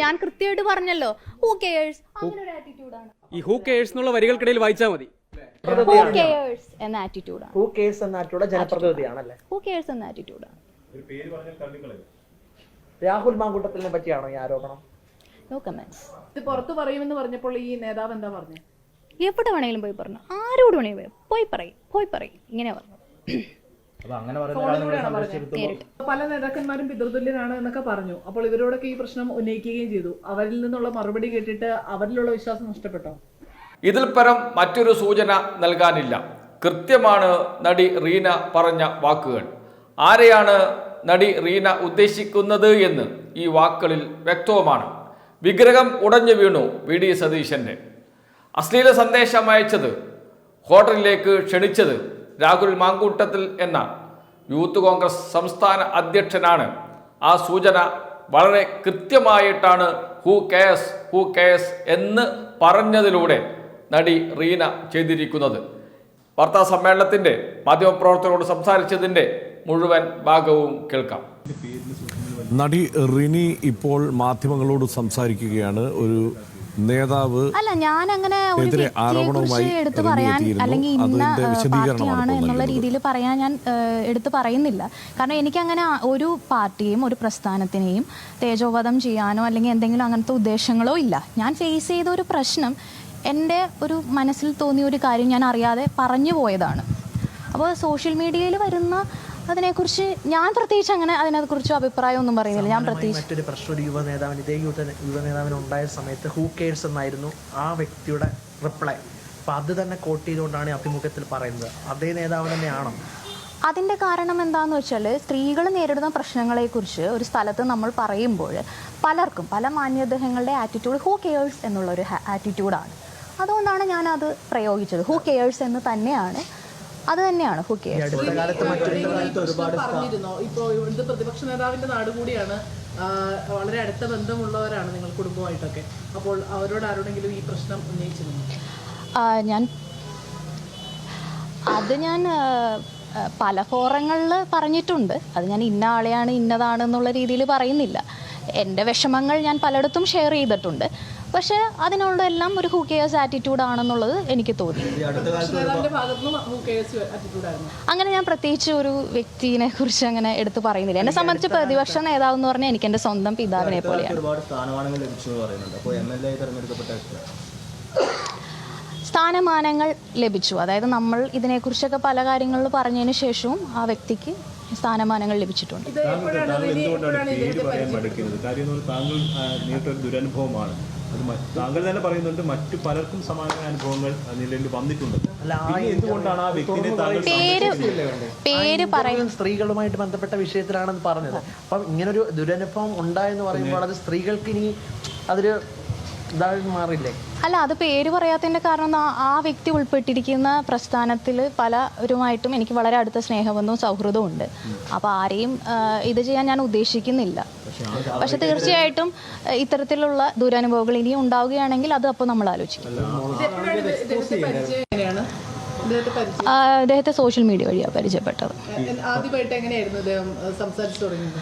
ഞാൻ കൃത്യമായിട്ട് പറഞ്ഞല്ലോ. ഹൂ കെയേഴ്സ് അങ്ങനെ ഒരു ആറ്റിറ്റ്യൂഡാണ് ഈ ഹൂ കെയേഴ്സ് എന്നുള്ള വരികൾക്കിടയിൽ വായിച്ചാൽ മതി. ഹൂ കെയേഴ്സ് എന്ന ആറ്റിറ്റ്യൂഡാണ് ഹൂ കേസ് എന്നായിട്ടുള്ള ജനപ്രതിനിധിയാണല്ലേ? ഹൂ കെയേഴ്സ് എന്ന ആറ്റിറ്റ്യൂഡാണ് രാഹുൽ മാങ്കൂട്ടത്തിനെ പറ്റിയാണോ ഈ ആരോപണം? നോ കമന്റ്സ് ഇത് പുറത്തു പറയുമെന്ന് പറഞ്ഞപ്പോൾ ഈ നേതാവ് എന്താ പറഞ്ഞു? എവിടെ വേണമെങ്കിലും പോയി പറഞ്ഞു. ആരോട് വേണമെങ്കിലും പോയി പറയും. പോയി പറയും. ഇങ്ങനെ പറഞ്ഞു പറഞ്ഞത്. പല നേതാക്കന്മാരും പിതൃതുല്യനാണ് എന്നൊക്കെ പറഞ്ഞു. അപ്പോൾ ഇവരോടൊക്കെ ഈ പ്രശ്നം ഉന്നയിക്കുകയും ചെയ്തു. അവരിൽ നിന്നുള്ള മറുപടി കേട്ടിട്ട് അവരിലുള്ള വിശ്വാസം നഷ്ടപ്പെട്ടോ? ഇതിൽ പരം മറ്റൊരു സൂചന നൽകാനില്ല. കൃത്യമാണ് നടി റീന പറഞ്ഞ വാക്കുകൾ. ആരെയാണ് നടി റീന ഉദ്ദേശിക്കുന്നത് എന്ന് ഈ വാക്കുകളിൽ വ്യക്തവുമാണ്. വിഗ്രഹം ഉടഞ്ഞു വീണു വി ഡി സതീശന്റെ. അശ്ലീല സന്ദേശം അയച്ചത് ഹോട്ടലിലേക്ക് ക്ഷണിച്ചത് രാഹുൽ മാങ്കൂട്ടത്തിൽ എന്ന യൂത്ത് കോൺഗ്രസ് സംസ്ഥാന അധ്യക്ഷനാണ്. ആ സൂചന വളരെ കൃത്യമായിട്ടാണ് ഹൂ കേസ് ഹൂ കേസ് എന്ന് പറഞ്ഞതിലൂടെ നടി റീന ചെയ്തിരിക്കുന്നത്. വാർത്താ സമ്മേളനത്തിന്റെ മാധ്യമപ്രവർത്തകരോട് സംസാരിച്ചതിന്റെ മുഴുവൻ ഭാഗവും കേൾക്കാം. നടി റിനി ഇപ്പോൾ മാധ്യമങ്ങളോട് സംസാരിക്കുകയാണ്. ഒരു നേതാവ് അല്ല ഞാൻ അങ്ങനെ ഒരു ആരോപണവുമായി എടുത്തു പറയാൻ അല്ലെങ്കിൽ ഇന്ന പാർട്ടിയാണ് എന്നുള്ള രീതിയിൽ പറയാൻ ഞാൻ എടുത്തു പറയുന്നില്ല. കാരണം എനിക്ക് അങ്ങനെ ഒരു പാർട്ടിയും ഒരു പ്രസ്ഥാനത്തിനെയും തേജോവധം ചെയ്യാനോ അല്ലെങ്കിൽ എന്തെങ്കിലും അങ്ങനത്തെ ഉദ്ദേശങ്ങളോ ഇല്ല. ഞാൻ ഫേസ് ചെയ്ത ഒരു പ്രശ്നം എന്റെ ഒരു മനസ്സിൽ തോന്നിയ ഒരു കാര്യം ഞാൻ അറിയാതെ പറഞ്ഞു പോയതാണ്. അപ്പോൾ സോഷ്യൽ മീഡിയയിൽ വരുന്ന അതിനെക്കുറിച്ച് ഞാൻ പ്രത്യേകിച്ച് അങ്ങനെ അതിനെക്കുറിച്ച് അഭിപ്രായം ഒന്നും പറയുന്നില്ല. ഞാൻ പ്രത്യേകിച്ച് മറ്റൊരു പ്രശ്നം ഒരു യുവ നേതാവിന് ഇതേ യുവ യുവ നേതാവിന് ഉണ്ടായ സമയത്ത് ഹൂ കെയർസ് എന്നായിരുന്നു ആ വ്യക്തിയുടെ റിപ്ലൈ അപ്പൊ അത് തന്നെ കോട്ട് ചെയ്തുകൊണ്ടാണ് അഭിമുഖത്തിൽ പറയുന്നത്. അതേ നേതാവ് തന്നെയാണോ? അതിന്റെ കാരണം എന്താണെന്ന് വെച്ചാൽ സ്ത്രീകൾ നേരിടുന്ന പ്രശ്നങ്ങളെക്കുറിച്ച് ഒരു സ്ഥലത്ത് നമ്മൾ പറയുമ്പോൾ പലർക്കും പല മാന്യദേഹങ്ങളുടെ ആറ്റിറ്റ്യൂഡ് ഹൂ കെയേഴ്സ് എന്നുള്ളൊരു ആറ്റിറ്റ്യൂഡാണ് അതുകൊണ്ടാണ് ഞാനത് പ്രയോഗിച്ചത്. ഹൂ കെയേഴ്സ് എന്ന് തന്നെയാണ് അത് തന്നെയാണ്. ഹൂ കെയേഴ്സ് അടുത്ത കാലത്ത് മറ്റൊരു പറഞ്ഞിരുന്നോ? ഇപ്പോ ഇവിടുത്തെ പ്രതിപക്ഷ നേതാവിന്റെ നാട് കൂടിയാണ് വളരെ അടുത്ത ബന്ധമുള്ളവരാണ് നിങ്ങൾ കുടുംബമായിട്ടൊക്കെ. അപ്പോൾ അവരോട് ആരോടെങ്കിലും ഈ പ്രശ്നം ഉന്നയിച്ചിരുന്നു? ഞാൻ അത് ഞാൻ പല ഫോറങ്ങളിൽ പറഞ്ഞിട്ടുണ്ട്. അത് ഞാൻ ഇന്ന ആളെയാണ് ഇന്നതാണ് എന്നുള്ള രീതിയിൽ പറയുന്നില്ല. എന്റെ വിഷമങ്ങൾ ഞാൻ പലയിടത്തും ഷെയർ ചെയ്തിട്ടുണ്ട്. പക്ഷേ അതിനുള്ളതെല്ലാം ഒരു ഹൂ കെയേഴ്സ് ആറ്റിറ്റ്യൂഡ് ആണെന്നുള്ളത് എനിക്ക് തോന്നി. അങ്ങനെ ഞാൻ പ്രത്യേകിച്ച് ഒരു വ്യക്തിനെ കുറിച്ച് അങ്ങനെ എടുത്ത് പറയുന്നില്ല. എന്നെ സംബന്ധിച്ച് പ്രതിപക്ഷ നേതാവ് എന്ന് പറഞ്ഞാൽ എനിക്ക് എന്റെ സ്വന്തം പിതാവിനെ പോലെയാണ്. സ്ഥാനമാനങ്ങൾ ലഭിച്ചു എന്ന് പറയുന്നുണ്ട്. അപ്പോൾ എം എൽ എ സ്ഥാനമാനങ്ങൾ ലഭിച്ചു. അതായത് നമ്മൾ ഇതിനെക്കുറിച്ചൊക്കെ പല കാര്യങ്ങളിൽ പറഞ്ഞതിന് ശേഷവും ആ വ്യക്തിക്ക് സ്ഥാനമാനങ്ങൾ ലഭിച്ചിട്ടുണ്ട്. താങ്കൾ ദുരനുഭവമാണ്. താങ്കൾ തന്നെ പറയുന്നുണ്ട് മറ്റു പലർക്കും സമാനമായ അനുഭവങ്ങൾ നിലയിൽ നിലവിൽ വന്നിട്ടുണ്ട്. എന്തുകൊണ്ടാണ് ആ വ്യക്തിനെ താങ്കൾ സ്ത്രീകളുമായിട്ട് ബന്ധപ്പെട്ട വിഷയത്തിലാണെന്ന് പറഞ്ഞത്. അപ്പം ഇങ്ങനൊരു ദുരനുഭവം ഉണ്ടായെന്ന് പറയുമ്പോൾ അത് സ്ത്രീകൾക്ക് ഇനി അതൊരു ഇതായി മാറില്ലേ അല്ല അത് പേര് പറയാത്തതിന്റെ കാരണം ആ- വ്യക്തി ഉൾപ്പെട്ടിരിക്കുന്ന പ്രസ്ഥാനത്തിൽ പലരുമായിട്ടും എനിക്ക് വളരെ അടുത്ത സ്നേഹബന്ധവും സൗഹൃദവും ഉണ്ട്. അപ്പോൾ ആരെയും ഇത് ചെയ്യാൻ ഞാൻ ഉദ്ദേശിക്കുന്നില്ല. പക്ഷെ തീർച്ചയായിട്ടും ഇത്തരത്തിലുള്ള ദുരനുഭവങ്ങൾ ഇനിയും ഉണ്ടാവുകയാണെങ്കിൽ അത് അപ്പോൾ നമ്മൾ ആലോചിക്കും. എപ്പോഴാണ് പരിചയം എങ്ങനെയാണ്? ഇദ്ദേഹത്തെ പരിചയം ആ, അദ്ദേഹത്തെ സോഷ്യൽ മീഡിയ വഴിയാണ് പരിചയപ്പെട്ടത്. ആദ്യമായിട്ട് എങ്ങനെയായിരുന്നു സംസാരിച്ചു തുടങ്ങിയത്?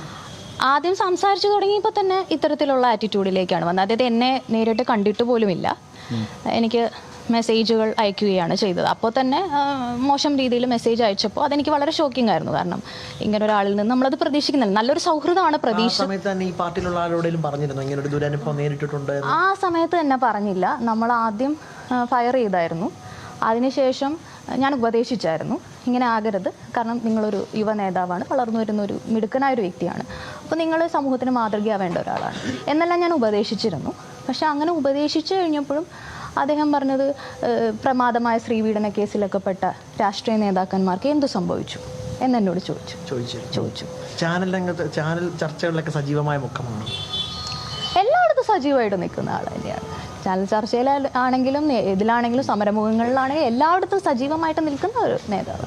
ആദ്യം സംസാരിച്ചു തുടങ്ങിയപ്പോൾ തന്നെ ഇത്തരത്തിലുള്ള ആറ്റിറ്റ്യൂഡിലേക്കാണ് വന്നത്. അതായത് എന്നെ നേരിട്ട് കണ്ടിട്ട് പോലുമില്ല. എനിക്ക് മെസ്സേജുകൾ അയക്കുകയാണ് ചെയ്തത്. അപ്പോൾ തന്നെ മോശം രീതിയിൽ മെസ്സേജ് അയച്ചപ്പോൾ അതെനിക്ക് വളരെ ഷോക്കിംഗ് ആയിരുന്നു. കാരണം ഇങ്ങനെ ഒരാളിൽ നിന്ന് നമ്മളത് പ്രതീക്ഷിക്കുന്നില്ല. നല്ലൊരു സൗഹൃദമാണ് പ്രതീക്ഷ? ആ സമയത്ത് തന്നെ പറഞ്ഞില്ല. നമ്മൾ ആദ്യം ഫയർ ചെയ്തായിരുന്നു. അതിനുശേഷം ഞാൻ ഉപദേശിച്ചായിരുന്നു. ഇങ്ങനെ ആകരുത്. കാരണം നിങ്ങളൊരു യുവ നേതാവാണ്. വളർന്നു വരുന്ന ഒരു മിടുക്കനായ ഒരു വ്യക്തിയാണ്. അപ്പോൾ നിങ്ങൾ സമൂഹത്തിന് മാതൃകയാവേണ്ട ഒരാളാണ്. എന്നെല്ലാം ഞാൻ ഉപദേശിച്ചിരുന്നു. പക്ഷെ അങ്ങനെ ഉപദേശിച്ചു കഴിഞ്ഞപ്പോഴും അദ്ദേഹം പറഞ്ഞത് പ്രമാദമായ ശ്രീവീടന കേസിലൊക്കെ പെട്ട രാഷ്ട്രീയ നേതാക്കന്മാർക്ക് എന്തു സംഭവിച്ചു? എന്നെന്നോട് ചോദിച്ചു. ചോദിച്ചു. ചോദിച്ചു. ചാനൽ രംഗത്ത് ചാനൽ ചർച്ചകളിലൊക്കെ സജീവമായ മുഖമാണ്? എല്ലായിടത്തും സജീവമായിട്ട് നിൽക്കുന്ന ആൾ തന്നെയാണ്. ചാനൽ ചർച്ചയിൽ ആണെങ്കിലും ഇതിലാണെങ്കിലും സമരമുഖങ്ങളിലാണെങ്കിലും എല്ലായിടത്തും സജീവമായിട്ട് നിൽക്കുന്ന ഒരു നേതാവ്.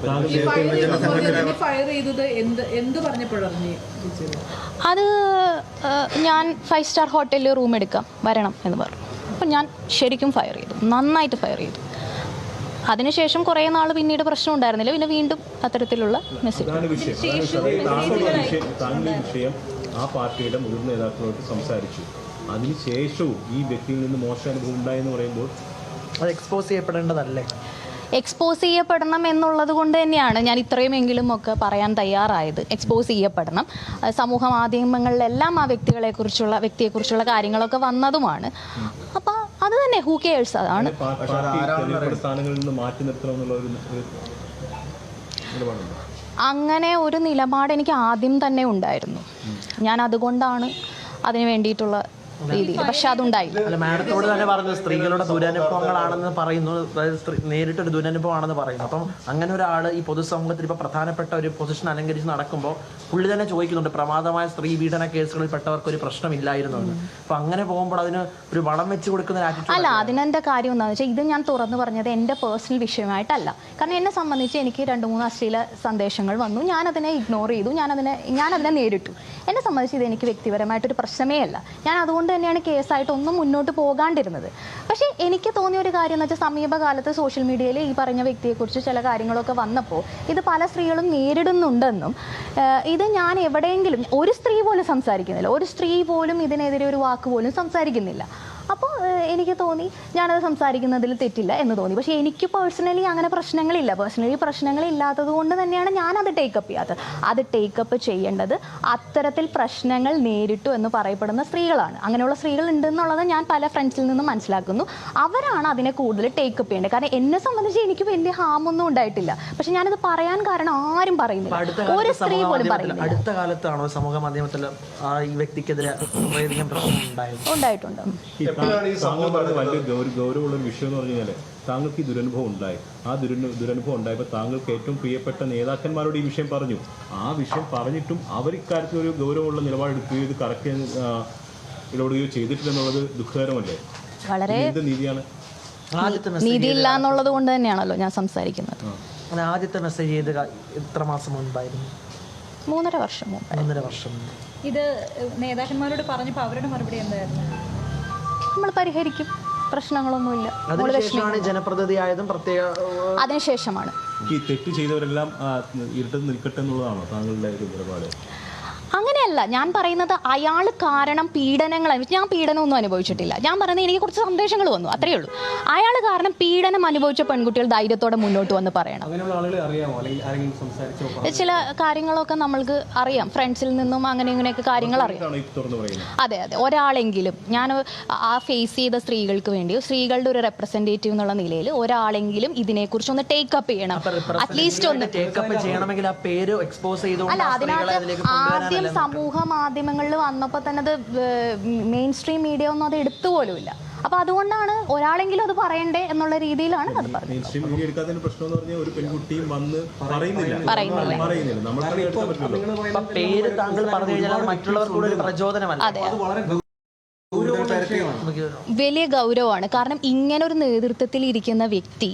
അത് ഞാൻ ഫൈവ് സ്റ്റാർ ഹോട്ടലിൽ റൂം എടുക്കാം വരണം എന്ന് പറഞ്ഞു. അപ്പം ഞാൻ ശരിക്കും ഫയർ ചെയ്തു നന്നായിട്ട് ഫയർ ചെയ്തു. അതിനുശേഷം കുറേ നാൾ പിന്നീട് പ്രശ്നം ഉണ്ടായിരുന്നില്ല പിന്നെ വീണ്ടും അത്തരത്തിലുള്ള മെസ്സേജ് ആ പാർട്ടിയുടെ മുതിർന്ന നേതാക്കളോട് സംസാരിച്ചു. അതിനുശേഷവും ഈ വ്യക്തിയിൽ നിന്ന് മോശം ഉണ്ടായെന്ന് പറയുമ്പോൾ അത് എക്സ്പോസ് ചെയ്യപ്പെടേണ്ടതല്ലേ? എക്സ്പോസ് ചെയ്യപ്പെടണം എന്നുള്ളത് കൊണ്ട് തന്നെയാണ് ഞാൻ ഇത്രയുമെങ്കിലും ഒക്കെ പറയാൻ തയ്യാറായത്. എക്സ്പോസ് ചെയ്യപ്പെടണം. സമൂഹ മാധ്യമങ്ങളിലെല്ലാം ആ വ്യക്തികളെ വ്യക്തികളെക്കുറിച്ചുള്ള വ്യക്തിയെക്കുറിച്ചുള്ള കാര്യങ്ങളൊക്കെ വന്നതുമാണ്. അപ്പോൾ അത് തന്നെ ഹൂ കെയേഴ്സ് അതാണ്. അങ്ങനെ ഒരു നിലപാട് എനിക്ക് ആദ്യം തന്നെ ഉണ്ടായിരുന്നു. ഞാൻ അതുകൊണ്ടാണ് അതിന് വേണ്ടിയിട്ടുള്ള രീതിയിൽ പക്ഷെ അതുണ്ടായി. അല്ല മാഡത്തോട് തന്നെ പറഞ്ഞു സ്ത്രീകളുടെ ദുരനുഭവങ്ങളാണെന്ന് പറയുന്നു. നേരിട്ടൊരു ദുരനുഭവമാണെന്ന് പറയുന്നു. അപ്പം അങ്ങനെ ഒരാൾ ഈ പൊതുസമൂഹത്തിൽ ഇപ്പൊ പ്രധാനപ്പെട്ട ഒരു പൊസിഷൻ അലങ്കരിച്ച് നടക്കുമ്പോൾ പുള്ളി തന്നെ ചോദിക്കുന്നുണ്ട് പ്രമാദമായ സ്ത്രീ പീഡന കേസുകളിൽ പെട്ടവർക്ക് ഒരു പ്രശ്നമില്ലായിരുന്നു അപ്പം അങ്ങനെ പോകുമ്പോൾ അതിന് ഒരു വളം വെച്ച് കൊടുക്കുന്ന അല്ല അതിനെന്റെ കാര്യം എന്താണെന്ന് വെച്ചാൽ ഇത് ഞാൻ തുറന്നു പറഞ്ഞത് എന്റെ പേഴ്സണൽ വിഷയമായിട്ടല്ല. കാരണം എന്നെ സംബന്ധിച്ച് എനിക്ക് രണ്ട് മൂന്ന് അശ്ലീല സന്ദേശങ്ങൾ വന്നു. ഞാൻ അതിനെ ഇഗ്നോർ ചെയ്തു. ഞാൻ അതിനെ ഞാൻ അതിനെ നേരിട്ടു. എന്നെ സംബന്ധിച്ച് ഇത് എനിക്ക് വ്യക്തിപരമായിട്ടൊരു പ്രശ്നമേ അല്ല. ഞാൻ അതുകൊണ്ട് തന്നെയാണ് കേസായിട്ട് ഒന്നും മുന്നോട്ട് പോകാണ്ടിരുന്നത്. പക്ഷേ എനിക്ക് തോന്നിയ ഒരു കാര്യം എന്ന് വെച്ചാൽ സമീപകാലത്ത് സോഷ്യൽ മീഡിയയിൽ ഈ പറഞ്ഞ വ്യക്തിയെക്കുറിച്ച് ചില കാര്യങ്ങളൊക്കെ വന്നപ്പോൾ ഇത് പല സ്ത്രീകളും നേരിടുന്നുണ്ടെന്നും ഇത് ഞാൻ എവിടെയെങ്കിലും ഒരു സ്ത്രീ പോലും സംസാരിക്കുന്നില്ല. ഒരു സ്ത്രീ പോലും ഇതിനെതിരെ ഒരു വാക്ക് പോലും സംസാരിക്കുന്നില്ല. അപ്പോൾ എനിക്ക് തോന്നി ഞാനത് സംസാരിക്കുന്നതിൽ തെറ്റില്ല എന്ന് തോന്നി. പക്ഷേ എനിക്ക് പേഴ്സണലി അങ്ങനെ പ്രശ്നങ്ങളില്ല. പേഴ്സണലി പ്രശ്നങ്ങളില്ലാത്തത് കൊണ്ട് തന്നെയാണ് ഞാനത് ടേക്കപ്പ് ചെയ്യാത്തത്. അത് ടേക്കപ്പ് ചെയ്യേണ്ടത് അത്തരത്തിൽ പ്രശ്നങ്ങൾ നേരിട്ടു എന്ന് പറയപ്പെടുന്ന സ്ത്രീകളാണ്. അങ്ങനെയുള്ള സ്ത്രീകൾ ഉണ്ടെന്നുള്ളത് ഞാൻ പല ഫ്രണ്ട്സിൽ നിന്നും മനസ്സിലാക്കുന്നു. അവരാണ് അതിനെ കൂടുതൽ ടേക്കപ്പ് ചെയ്യേണ്ടത്. കാരണം എന്നെ സംബന്ധിച്ച് എനിക്ക് വലിയ ഹാമൊന്നും ഉണ്ടായിട്ടില്ല. പക്ഷെ ഞാനത് പറയാൻ കാരണം ആരും പറയുന്നു പറയുന്നില്ല ഒരു സ്ത്രീ പോലും പറയുന്നു പറയുന്നില്ല. അടുത്ത കാലത്താണോ സമൂഹ മാധ്യമത്തിൽ ആ ഈ വ്യക്തിക്കെതിരെ വളരെയധികം ഈ വലിയ ഗൗരവമുള്ള വിഷയം എന്ന് പറഞ്ഞു കഴിഞ്ഞാൽ താങ്കൾക്ക് ഈ ദുരനുഭവം ഉണ്ടായി. ആ ദുരനു ദുരനുഭവം ഉണ്ടായപ്പോൾ താങ്കൾക്ക് ഏറ്റവും പ്രിയപ്പെട്ട നേതാക്കന്മാരോട് ഈ വിഷയം പറഞ്ഞു. ആ വിഷയം പറഞ്ഞിട്ടും അവർ ഇക്കാര്യത്തിൽ ഒരു ഗൗരവമുള്ള നിലപാടെടുക്കുകയോ ഇത് കറക്റ്റ് ഇടപെടുകയോ ചെയ്തിട്ടില്ലെന്നുള്ളത് ദുഃഖകരമല്ലേ? വളരെ എന്ത് നീതിയാണ്? മെസ്സേജ് നീതിയില്ല എന്നുള്ളത് കൊണ്ട് തന്നെയാണല്ലോ ഞാൻ സംസാരിക്കുന്നത്. ആദ്യത്തെ മെസ്സേജ് ചെയ്ത് എത്ര മാസം മുൻപായിരുന്നു മൂന്നര വർഷം മുമ്പ്. മൂന്നര വർഷം ഇത് നേതാക്കന്മാരോട് പറഞ്ഞപ്പോൾ അവരുടെ മറുപടി എന്തായിരുന്നു? നമ്മൾ പരിഹരിക്കും. പ്രശ്നങ്ങളൊന്നുമില്ല. അതിനുശേഷമാണ് ജനപ്രതിനിധിയായതും പ്രത്യേക അതിനുശേഷമാണ് ഈ തെറ്റ് ചെയ്തവരെല്ലാം ഇരുട്ടിൽ ഇരുട്ടത്ത് നിൽക്കട്ടെ എന്നുള്ളതാണോ താങ്കളുടെ ഒരു നിലപാട്? അങ്ങനെയല്ല ഞാൻ പറയുന്നത് അയാൾ കാരണം പീഡനങ്ങൾ ഞാൻ പീഡനമൊന്നും അനുഭവിച്ചിട്ടില്ല. ഞാൻ പറയുന്നത് എനിക്ക് കുറച്ച് സന്ദേശങ്ങൾ വന്നു അത്രയേ ഉള്ളൂ. അയാൾ കാരണം പീഡനം അനുഭവിച്ച പെൺകുട്ടികൾ ധൈര്യത്തോടെ മുന്നോട്ട് വന്ന് പറയണം. അങ്ങനെയുള്ള ആളുകളെ അറിയാമോ? അല്ലെങ്കിൽ ആരെങ്കിലും സംസാരിച്ചോ ചില കാര്യങ്ങളൊക്കെ നമ്മൾക്ക് അറിയാം. ഫ്രണ്ട്സിൽ നിന്നും അങ്ങനെ ഇങ്ങനെയൊക്കെ കാര്യങ്ങൾ അറിയാം. അതെ അതെ. ഒരാളെങ്കിലും ഞാൻ ആ ഫേസ് ചെയ്ത സ്ത്രീകൾക്ക് വേണ്ടിയോ സ്ത്രീകളുടെ ഒരു റെപ്രസെന്റേറ്റീവ് എന്നുള്ള നിലയിൽ ഒരാളെങ്കിലും ഇതിനെക്കുറിച്ച് ഒന്ന് ടേക്കപ്പ് ചെയ്യണം. അറ്റ്ലീസ്റ്റ് ഒന്ന് ടേക്കപ്പ് ചെയ്യണമെങ്കിൽ ആ പേര് എക്സ്പോസ് ചെയ്തുകൊണ്ട് അല്ല അതിനകത്ത് അതിലേക്ക് ആദ്യം കൊണ്ടുവരാനല്ല സമൂഹ മാധ്യമങ്ങളിൽ വന്നപ്പോൾ തന്നെ അത് മെയിൻ സ്ട്രീം മീഡിയ ഒന്നും അത് എടുത്തു പോലുമില്ല. അപ്പൊ അതുകൊണ്ടാണ് ഒരാളെങ്കിലും അത് പറയണ്ടേ എന്നുള്ള രീതിയിലാണ് അത് പറയുന്നത് മെയിൻ മീഡിയ എടുക്കാത്തതിന് പ്രശ്നം ഒരു പെൺകുട്ടിയും വന്ന് പറയുന്നില്ല. പറയുന്നില്ല. പറയുന്നില്ല. നമ്മൾ എടുക്കാൻ പറ്റില്ലല്ലോ. പേര് താങ്കൾ പറഞ്ഞു കഴിഞ്ഞാൽ മറ്റുള്ളവർക്ക് ഒരു പ്രചോദനമല്ല. അതെ. വളരെ ഗൗരവമായിട്ടുള്ള വലിയ ഗൗരവമാണ്. കാരണം ഇങ്ങനെ ഒരു നേതൃത്വത്തിൽ ഇരിക്കുന്ന വ്യക്തി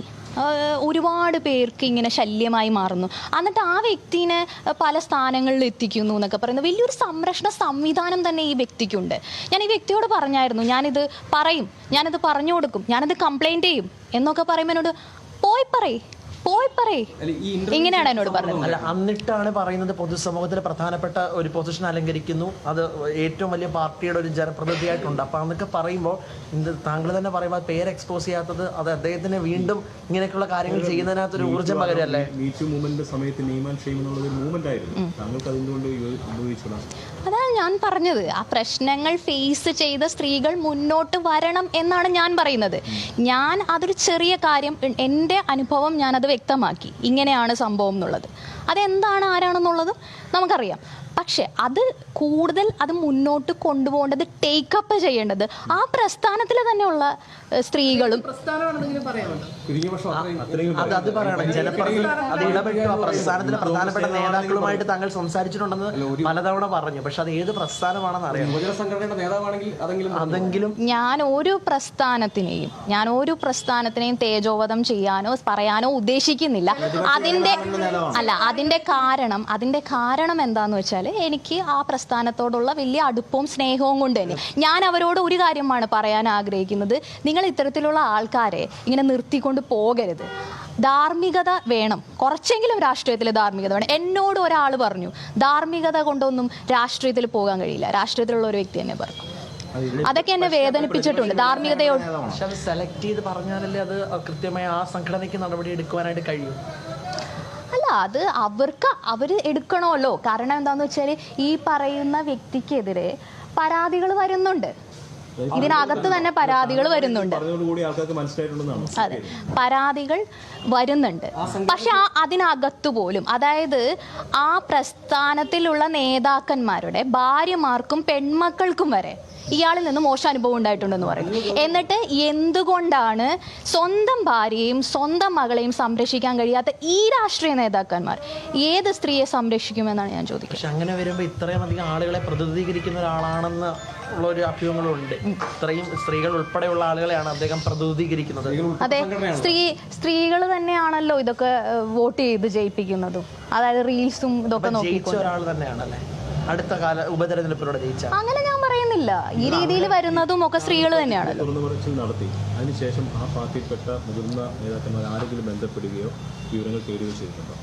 ഒരുപാട് പേർക്ക് ഇങ്ങനെ ശല്യമായി മാറുന്നു. എന്നിട്ട് ആ വ്യക്തിനെ പല സ്ഥാനങ്ങളിൽ എത്തിക്കുന്നു എന്നൊക്കെ പറയുന്നത് വലിയൊരു സംരക്ഷണ സംവിധാനം തന്നെ ഈ വ്യക്തിക്കുണ്ട്. ഞാൻ ഈ വ്യക്തിയോട് പറഞ്ഞായിരുന്നു ഞാനിത് പറയും ഞാനിത് പറഞ്ഞു കൊടുക്കും ഞാനിത് കംപ്ലൈന്റ് ചെയ്യും എന്നൊക്കെ പറയുമ്പോൾ എന്നോട് പോയി പറയ് പോയി പറയേ. ഇങ്ങനെയാണ് എന്നോട് പറഞ്ഞത്. അല്ല എന്നിട്ടാണ് പറയുന്നത് പൊതുസമൂഹത്തിൽ പ്രധാനപ്പെട്ട ഒരു പൊസിഷൻ അലങ്കരിക്കുന്നു. അത് ഏറ്റവും വലിയ പാർട്ടിയുടെ ഒരു ജനപ്രതിനിധിയായിട്ടുണ്ട്. അപ്പൊ അന്നൊക്കെ പറയുമ്പോൾ താങ്കൾ തന്നെ പറയുമ്പോൾ പേര് എക്സ്പോസ് ചെയ്യാത്തത് അത് അദ്ദേഹത്തിന് വീണ്ടും ഇങ്ങനെയൊക്കെയുള്ള കാര്യങ്ങൾ ചെയ്യുന്നതിനകത്ത് ഒരു ഊർജം പകരല്ലേ സമയത്ത് നെയ്മാൻ ഷെയ്ം എന്നുള്ളത് മൂവ്മെന്റ് ആയിരുന്നു. താങ്കൾക്ക് അതുകൊണ്ട് അതാണ് ഞാൻ പറഞ്ഞത്. ആ പ്രശ്നങ്ങൾ ഫേസ് ചെയ്ത സ്ത്രീകൾ മുന്നോട്ട് വരണം എന്നാണ് ഞാൻ പറയുന്നത്. ഞാൻ അതൊരു ചെറിയ കാര്യം എന്റെ അനുഭവം ഞാനത് വ്യക്തമാക്കി. ഇങ്ങനെയാണ് സംഭവം എന്നുള്ളത്. അതെന്താണ് ആരാണെന്നുള്ളത് നമുക്കറിയാം. പക്ഷെ അത് കൂടുതൽ അത് മുന്നോട്ട് കൊണ്ടുപോകേണ്ടത് ടേക്കപ്പ് ചെയ്യേണ്ടത്. ആ പ്രസ്ഥാനത്തിൽ തന്നെയുള്ള സ്ത്രീകളും അത് അത് പറയണം. ജനപ്രതിനിധി അത് ഇടപെട്ടു. ആ പ്രസ്ഥാനത്തിലെ പ്രധാനപ്പെട്ട നേതാക്കളുമായിട്ട് താങ്കൾ സംസാരിച്ചിട്ടുണ്ടെന്ന് പലതവണ പറഞ്ഞു. പക്ഷെ അത് ഏത് പ്രസ്ഥാനമാണെന്ന് അറിയാം. അതെങ്കിലും ഞാൻ ഓരോ പ്രസ്ഥാനത്തിനെയും ഞാൻ ഓരോ പ്രസ്ഥാനത്തിനെയും തേജോവധം ചെയ്യാനോ പറയാനോ ഉദ്ദേശിക്കുന്നില്ല. അതിന്റെ അല്ല അതിന്റെ കാരണം അതിന്റെ കാരണം എന്താന്ന് വെച്ചാൽ എനിക്ക് ആ പ്രസ്ഥാനത്തോടുള്ള വലിയ അടുപ്പവും സ്നേഹവും കൊണ്ട് തന്നെ. ഞാൻ അവരോട് ഒരു കാര്യമാണ് പറയാൻ ആഗ്രഹിക്കുന്നത്. നിങ്ങൾ ഇത്തരത്തിലുള്ള ആൾക്കാരെ ഇങ്ങനെ നിർത്തിക്കൊണ്ട് പോകരുത്. ധാർമ്മികത വേണം. കുറച്ചെങ്കിലും രാഷ്ട്രീയത്തിൽ ധാർമ്മികത വേണം. എന്നോട് ഒരാൾ പറഞ്ഞു ധാർമ്മികത കൊണ്ടൊന്നും രാഷ്ട്രീയത്തിൽ പോകാൻ കഴിയില്ല. രാഷ്ട്രീയത്തിലുള്ള ഒരു വ്യക്തി തന്നെ പറഞ്ഞു. അതൊക്കെ എന്നെ വേദനിപ്പിച്ചിട്ടുണ്ട്. ധാർമ്മികതയോട്. സെലക്ട് ചെയ്ത് പറഞ്ഞാലല്ലേ അത് കൃത്യമായി ആ സംഘടനയ്ക്ക് നടപടി എടുക്കുവാനായിട്ട് കഴിയും. അല്ല അത് അവർക്ക് അവർ എടുക്കണമല്ലോ. കാരണം എന്താണെന്ന് വെച്ചാൽ ഈ പറയുന്ന വ്യക്തിക്കെതിരെ പരാതികൾ വരുന്നുണ്ട്. ഇതിനകത്ത് തന്നെ പരാതികൾ വരുന്നുണ്ട്. അതെ. പരാതികൾ വരുന്നുണ്ട്. പക്ഷെ ആ അതിനകത്തു പോലും അതായത് ആ പ്രസ്ഥാനത്തിലുള്ള നേതാക്കന്മാരുടെ ഭാര്യമാർക്കും പെൺമക്കൾക്കും വരെ ഇയാളിൽ നിന്ന് മോശം അനുഭവം ഉണ്ടായിട്ടുണ്ടെന്ന് പറയും. എന്നിട്ട് എന്തുകൊണ്ടാണ് സ്വന്തം ഭാര്യയും സ്വന്തം മകളെയും സംരക്ഷിക്കാൻ കഴിയാത്ത ഈ രാഷ്ട്രീയ നേതാക്കന്മാർ? ഏത് സ്ത്രീയെ സംരക്ഷിക്കുമെന്നാണ് ഞാൻ ചോദിക്കുന്നത്. പക്ഷെ അങ്ങനെ വരുമ്പോൾ ഇത്രയും അധികം ആളുകളെ പ്രതിനിധീകരിക്കുന്ന ഒരാളാണെന്ന് ഉള്ള ഒരു അഭ്യൂഹങ്ങളുണ്ട്. ഇത്രയും സ്ത്രീകൾ ഉൾപ്പെടെയുള്ള ആളുകളെയാണ് അദ്ദേഹം പ്രതിനിധീകരിക്കുന്നത്. അതെ സ്ത്രീ സ്ത്രീകൾ തന്നെയാണല്ലോ ഇതൊക്കെ വോട്ട് ചെയ്ത് ജയിപ്പിക്കുന്നതും. അതായത് റീൽസും ഇതൊക്കെ ജയിച്ച ഒരാൾ തന്നെയാണല്ലേ? അടുത്ത കാല ഉപതെരഞ്ഞെടുപ്പിലൂടെ ജയിച്ച. അങ്ങനെ ഞാൻ പറയുന്നില്ല. ഈ രീതിയിൽ വരുന്നതും ഒക്കെ സ്ത്രീകൾ തന്നെയാണ് തുറന്നു പറച്ചിൽ നടത്തി. അതിനുശേഷം ആ പാർട്ടിയിൽപ്പെട്ട മുതിർന്ന നേതാക്കന്മാർ ആരെങ്കിലും ബന്ധപ്പെടുകയോ വിവരങ്ങൾ തേടുകയോ ചെയ്തിട്ടുണ്ടോ?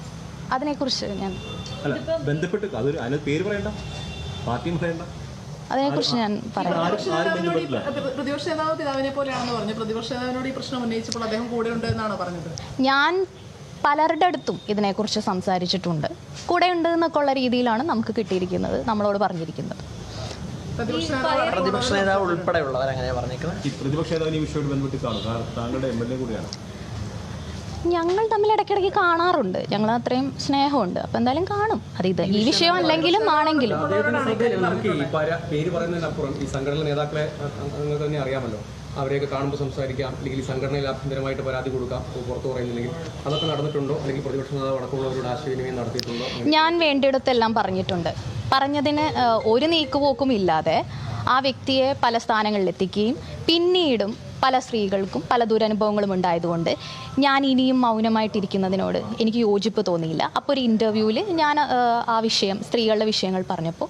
അതിനെക്കുറിച്ച് ഞാൻ ബന്ധപ്പെട്ട് അതൊരു അതിന് പേര് പറയണ്ട. പാർട്ടിയും പറയണ്ട. അതിനെക്കുറിച്ച് ഞാൻ പറയാം. പ്രതിപക്ഷ നേതാവ് പിതാവിനെ പോലെയാണെന്ന് പറഞ്ഞു പ്രതിപക്ഷ നേതാവിനോട് ഈ പ്രശ്നം ഉന്നയിച്ചപ്പോൾ അദ്ദേഹം കൂടെ ഉണ്ട് എന്നാണ് പറഞ്ഞത്? ഞാൻ പലരുടെ അടുത്തും ഇതിനെക്കുറിച്ച് സംസാരിച്ചിട്ടുണ്ട്. കൂടെ ഉണ്ട് എന്നൊക്കെ ഉള്ള രീതിയിലാണ് നമുക്ക് കിട്ടിയിരിക്കുന്നത് നമ്മളോട് പറഞ്ഞിരിക്കുന്നത്. പ്രതിപക്ഷ നേതാവ് ഉൾപ്പെടെയുള്ളവർ അങ്ങനെയാ പറഞ്ഞേക്കുന്നത്? ഈ പ്രതിപക്ഷ നേതാവിനെ ഈ വിഷയമായിട്ട് ബന്ധപ്പെട്ട് കാണും കാരണം താങ്കളുടെ എം എൽ എ കൂടിയാണ്. ഞങ്ങൾ തമ്മിൽ ഇടയ്ക്കിടയ്ക്ക് കാണാറുണ്ട്. ഞങ്ങൾ അത്രയും സ്നേഹമുണ്ട്. അപ്പം എന്തായാലും കാണും. അത് ഇത് ഈ വിഷയം അല്ലെങ്കിലും ആണെങ്കിലും. നമുക്ക് ഈ പര- പറയുന്നതിനപ്പുറം ഈ സംഘടന നേതാക്കളെ നിങ്ങൾക്ക് തന്നെ അറിയാമല്ലോ. അവരെയൊക്കെ കാണുമ്പോൾ സംസാരിക്കാം. അല്ലെങ്കിൽ ഈ സംഘടനയിൽ ആഭ്യന്തരമായിട്ട് പരാതി കൊടുക്കാം. പുറത്തു പറയുന്നില്ലെങ്കിൽ അതൊക്കെ നടന്നിട്ടുണ്ടോ? അല്ലെങ്കിൽ പ്രതിപക്ഷ നേതാവ് അടക്കമുള്ളവരോട് ആശയവിനിമയം നടത്തിയിട്ടുണ്ടോ? ഞാൻ വേണ്ടിയിടത്തെല്ലാം പറഞ്ഞിട്ടുണ്ട്. പറഞ്ഞതിന് ഒരു നീക്കുപോക്കും ഇല്ലാതെ ആ വ്യക്തിയെ പല സ്ഥാനങ്ങളിലെത്തിക്കുകയും പിന്നീടും പല സ്ത്രീകൾക്കും പല ദുരനുഭവങ്ങളും ഉണ്ടായതുകൊണ്ട് ഞാൻ ഇനിയും മൗനമായിട്ടിരിക്കുന്നതിനോട് എനിക്ക് യോജിപ്പ് തോന്നിയില്ല. അപ്പോൾ ഒരു ഇന്റർവ്യൂവിൽ ഞാൻ ആ, വിഷയം സ്ത്രീകളുടെ വിഷയങ്ങൾ പറഞ്ഞപ്പോൾ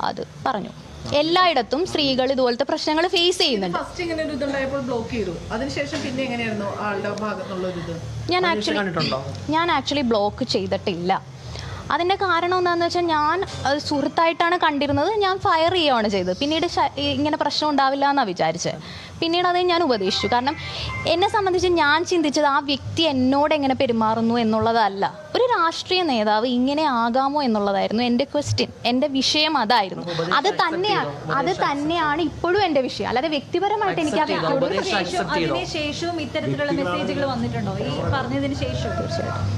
അത് പറഞ്ഞു. എല്ലായിടത്തും സ്ത്രീകൾ ഇതുപോലത്തെ പ്രശ്നങ്ങൾ ഫേസ് ചെയ്യുന്നുണ്ട്. ഫസ്റ്റ് ഇങ്ങനെ ഒരു ഇതുണ്ടായപ്പോൾ ബ്ലോക്ക് ചെയ്തു. അതിനുശേഷം പിന്നെ എങ്ങനെയായിരുന്നു ആളുടെ ഭാഗത്തുള്ള ഒരു ഇത്? ഞാൻ ആക്ച്വലി ഞാൻ ആക്ച്വലി ബ്ലോക്ക് ചെയ്തിട്ടില്ല. അതിന്റെ കാരണം എന്താണെന്ന് വെച്ചാൽ ഞാൻ സുഹൃത്തായിട്ടാണ് കണ്ടിരുന്നത്. ഞാൻ ഫയർ ചെയ്യുകയാണ് ചെയ്തത്. പിന്നീട് ഇങ്ങനെ പ്രശ്നം ഉണ്ടാവില്ല എന്നാണ് വിചാരിച്ചത് പിന്നീട് അത് ഞാൻ ഉപദേശിച്ചു. കാരണം എന്നെ സംബന്ധിച്ച് ഞാൻ ചിന്തിച്ചത് ആ വ്യക്തി എന്നോട് എങ്ങനെ പെരുമാറുന്നു എന്നുള്ളതല്ല. രാഷ്ട്രീയ നേതാവ് ഇങ്ങനെ ആകാമോ എന്നുള്ളതായിരുന്നു എന്റെ ക്വസ്റ്റ്യൻ എന്റെ വിഷയം അതായിരുന്നു. അത് തന്നെയാണ് അത് തന്നെയാണ് ഇപ്പോഴും എന്റെ വിഷയം. അല്ലാതെ വ്യക്തിപരമായിട്ട് എനിക്ക് ആ വ്യക്തിയോട് ശേഷവും ഇത്തരത്തിലുള്ള മെസ്സേജുകൾ വന്നിട്ടുണ്ടോ? ഈ പറഞ്ഞതിന് ശേഷം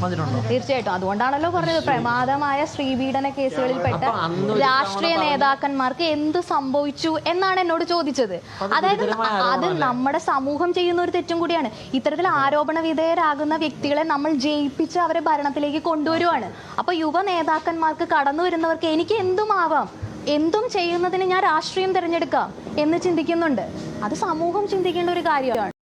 വന്നിട്ടുണ്ടോ? തീർച്ചയായിട്ടും. അതുകൊണ്ടാണല്ലോ പറഞ്ഞത് പ്രമാദമായ സ്ത്രീപീഡന കേസുകളിൽപ്പെട്ട രാഷ്ട്രീയ നേതാക്കന്മാർക്ക് എന്ത് സംഭവിച്ചു എന്നാണ് എന്നോട് ചോദിച്ചത്. അതായത് അത് നമ്മുടെ സമൂഹം ചെയ്യുന്ന ഒരു തെറ്റും കൂടിയാണ്. ഇത്തരത്തിൽ ആരോപണ വിധേയരാകുന്ന വ്യക്തികളെ നമ്മൾ ജയിപ്പിച്ച് അവരെ ഭരണത്തിലേക്ക് കൊണ്ടുവരുവാണ്. അപ്പൊ യുവ നേതാക്കന്മാർക്ക് കടന്നു വരുന്നവർക്ക് എനിക്ക് എന്തും ആവാം എന്തും ചെയ്യുന്നതിന് ഞാൻ രാഷ്ട്രീയം തിരഞ്ഞെടുക്കാം എന്ന് ചിന്തിക്കുന്നുണ്ട്. അത് സമൂഹം ചിന്തിക്കേണ്ട ഒരു കാര്യമാണ്.